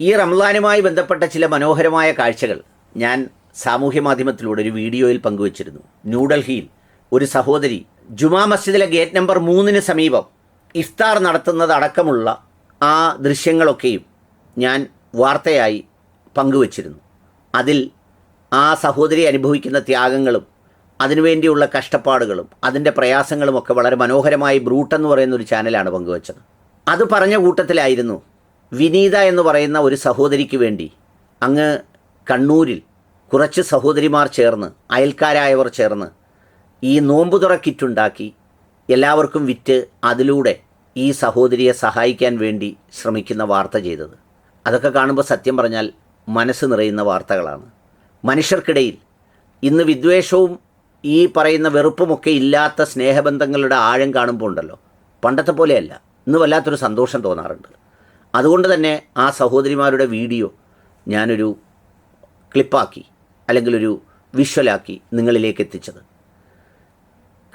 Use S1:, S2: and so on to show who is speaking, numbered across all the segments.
S1: ഈ റംസാനുമായി ബന്ധപ്പെട്ട ചില മനോഹരമായ കാഴ്ചകൾ ഞാൻ സാമൂഹ്യ മാധ്യമത്തിലൂടെ ഒരു വീഡിയോയിൽ പങ്കുവച്ചിരുന്നു. ന്യൂഡൽഹിയിൽ ഒരു സഹോദരി ജുമാ മസ്ജിദിലെ ഗേറ്റ് നമ്പർ മൂന്നിന് സമീപം ഇഫ്താർ നടത്തുന്നത് അടക്കമുള്ള ആ ദൃശ്യങ്ങളൊക്കെയും ഞാൻ വാർത്തയായി പങ്കുവച്ചിരുന്നു. അതിൽ ആ സഹോദരി അനുഭവിക്കുന്ന ത്യാഗങ്ങളും അതിനുവേണ്ടിയുള്ള കഷ്ടപ്പാടുകളും അതിന്റെ പ്രയാസങ്ങളും ഒക്കെ വളരെ മനോഹരമായി ബ്രൂട്ട് എന്ന് പറയുന്ന ഒരു ചാനലാണ് പങ്കുവച്ചത്. അത് പറഞ്ഞ കൂട്ടത്തിലായിരുന്നു വിനീത എന്ന് പറയുന്ന ഒരു സഹോദരിക്ക് വേണ്ടി അങ്ങ് കണ്ണൂരിൽ കുറച്ച് സഹോദരിമാർ ചേർന്ന് അയൽക്കാരായവർ ചേർന്ന് ഈ നോമ്പുതുറ കിറ്റുണ്ടാക്കി എല്ലാവർക്കും വിറ്റ് അതിലൂടെ ഈ സഹോദരിയെ സഹായിക്കാൻ വേണ്ടി ശ്രമിക്കുന്ന വാർത്ത ചെയ്തത്. അതൊക്കെ കാണുമ്പോൾ സത്യം പറഞ്ഞാൽ മനസ്സ് നിറയുന്ന വാർത്തകളാണ്. മനുഷ്യർക്കിടയിൽ ഇന്ന് വിദ്വേഷവും ഈ പറയുന്ന വെറുപ്പുമൊക്കെ ഇല്ലാത്ത സ്നേഹബന്ധങ്ങളുടെ ആഴം കാണുമ്പോൾ ഉണ്ടല്ലോ. പണ്ടത്തെ പോലെയല്ല. ഇന്ന് വല്ലാത്തൊരു സന്തോഷം തോന്നാറുണ്ട്. അതുകൊണ്ട് തന്നെ ആ സഹോദരിമാരുടെ വീഡിയോ ഞാനൊരു ക്ലിപ്പാക്കി അല്ലെങ്കിൽ ഒരു വിഷ്വലാക്കി നിങ്ങളിലേക്ക് എത്തിച്ചത്.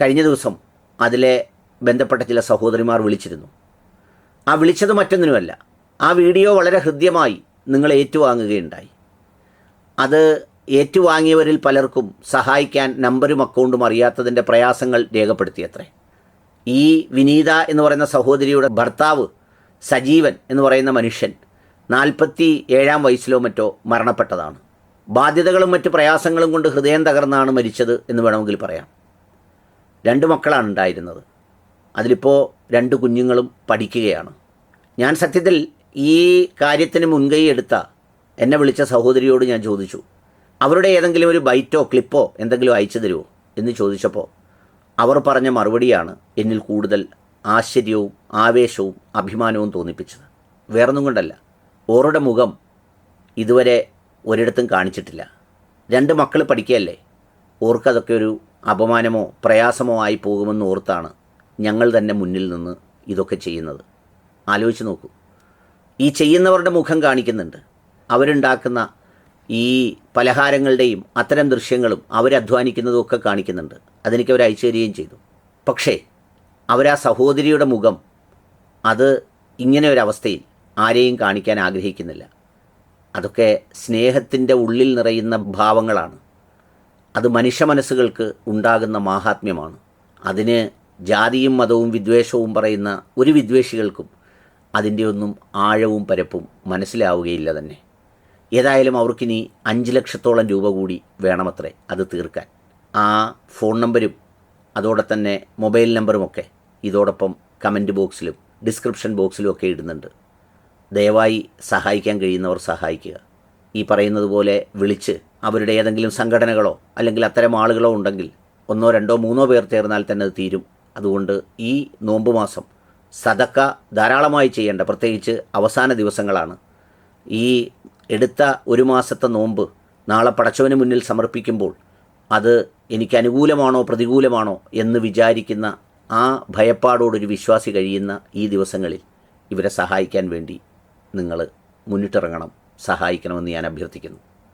S1: കഴിഞ്ഞ ദിവസം അതിലെ ബന്ധപ്പെട്ട ചില സഹോദരിമാർ വിളിച്ചിരുന്നു. ആ വിളിച്ചത് മറ്റൊന്നിനുമല്ല. ആ വീഡിയോ വളരെ ഹൃദ്യമായി നിങ്ങൾ ഏറ്റുവാങ്ങുകയുണ്ടായി. അത് ഏറ്റുവാങ്ങിയവരിൽ പലർക്കും സഹായിക്കാൻ നമ്പരും അക്കൗണ്ടും അറിയാത്തതിന്റെ പ്രയാസങ്ങൾ രേഖപ്പെടുത്തിയത്രേ. ഈ വിനീത എന്ന് പറയുന്ന സഹോദരിയുടെ ഭർത്താവ് സജീവൻ എന്ന് പറയുന്ന മനുഷ്യൻ നാൽപ്പത്തി ഏഴാം വയസ്സിലോ മറ്റോ മരണപ്പെട്ടതാണ്. ബാധ്യതകളും മറ്റ് പ്രയാസങ്ങളും കൊണ്ട് ഹൃദയം തകർന്നാണ് മരിച്ചത് എന്ന് വേണമെങ്കിൽ പറയാം. രണ്ട് മക്കളാണ് ഉണ്ടായിരുന്നത്. അതിലിപ്പോൾ രണ്ട് കുഞ്ഞുങ്ങളും പഠിക്കുകയാണ്. ഞാൻ സത്യത്തിൽ ഈ കാര്യത്തിന് മുൻകൈ എടുത്ത എന്നെ വിളിച്ച സഹോദരിയോട് ഞാൻ ചോദിച്ചു അവരുടെ ഏതെങ്കിലും ഒരു ബൈറ്റോ ക്ലിപ്പോ എന്തെങ്കിലും അയച്ചു തരുമോ എന്ന് ചോദിച്ചപ്പോൾ അവർ പറഞ്ഞ മറുപടിയാണ് എന്നിൽ കൂടുതൽ ആശ്ചര്യവും ആവേശവും അഭിമാനവും തോന്നിപ്പിച്ചത്. വേറൊന്നും കൊണ്ടല്ല. ഓറുടെ മുഖം ഇതുവരെ ഒരിടത്തും കാണിച്ചിട്ടില്ല. രണ്ട് മക്കൾ പഠിക്കുകയല്ലേ? ഓർക്കതൊക്കെ ഒരു അപമാനമോ പ്രയാസമോ ആയി പോകുമെന്ന് ഓർത്താണ് ഞങ്ങൾ തന്നെ മുന്നിൽ നിന്ന് ഇതൊക്കെ ചെയ്യുന്നത്. ആലോചിച്ച് നോക്കൂ. ഈ ചെയ്യുന്നവരുടെ മുഖം കാണിക്കുന്നുണ്ട്. അവരുണ്ടാക്കുന്ന ഈ പലഹാരങ്ങളുടെയും അത്തരം ദൃശ്യങ്ങളും അവരധ്വാനിക്കുന്നതും ഒക്കെ കാണിക്കുന്നുണ്ട്. അതെനിക്ക് അവർ അയച്ചു തരികയും ചെയ്തു. പക്ഷേ അവരാ സഹോദരിയുടെ മുഖം അത് ഇങ്ങനെ ഒരവസ്ഥയിൽ ആരെയും കാണിക്കാൻ ആഗ്രഹിക്കുന്നില്ല. അതൊക്കെ സ്നേഹത്തിന്റെ ഉള്ളിൽ നിറയുന്ന ഭാവങ്ങളാണ്. അത് മനുഷ്യ മനസ്സുകൾക്ക് ഉണ്ടാകുന്ന മാഹാത്മ്യമാണ്. അതിന് ജാതിയും മതവും വിദ്വേഷവും പറയുന്ന ഒരു വിദ്വേഷികൾക്കും അതിന്റെ ഒന്നും ആഴവും പരപ്പും മനസ്സിലാവുകയില്ല തന്നെ. ഏതായാലും അവർക്കിനി അഞ്ച് ലക്ഷത്തോളം രൂപ കൂടി വേണമത്രേ അത് തീർക്കാൻ. ആ ഫോൺ നമ്പരും അതോടെ തന്നെ മൊബൈൽ നമ്പറുമൊക്കെ ഇതോടൊപ്പം കമന്റ് ബോക്സിലും ഡിസ്ക്രിപ്ഷൻ ബോക്സിലും ഒക്കെ ഇടുന്നുണ്ട്. ദയവായി സഹായിക്കാൻ കഴിയുന്നവർ സഹായിക്കുക. ഈ പറയുന്നത് പോലെ വിളിച്ച് അവരുടെ ഏതെങ്കിലും സംഘടനകളോ അല്ലെങ്കിൽ അത്തരം ആളുകളോ ഉണ്ടെങ്കിൽ ഒന്നോ രണ്ടോ മൂന്നോ പേർ ചേർന്നാൽ തന്നെ അത് തീരും. അതുകൊണ്ട് ഈ നോമ്പ് മാസം സതക്ക ധാരാളമായി ചെയ്യേണ്ട പ്രത്യേകിച്ച് അവസാന ദിവസങ്ങളാണ്. ഈ എടുത്ത ഒരു മാസത്തെ നോമ്പ് നാളെ പടച്ചവന് മുന്നിൽ സമർപ്പിക്കുമ്പോൾ അത് എനിക്ക് അനുകൂലമാണോ പ്രതികൂലമാണോ എന്ന് വിചാരിക്കുന്ന ആ ഭയപ്പാടോടൊരു വിശ്വാസി കഴിയുന്ന ഈ ദിവസങ്ങളിൽ ഇവരെ സഹായിക്കാൻ വേണ്ടി നിങ്ങൾ മുന്നിട്ടിറങ്ങണം. സഹായിക്കണമെന്ന് ഞാൻ അഭ്യർത്ഥിക്കുന്നു.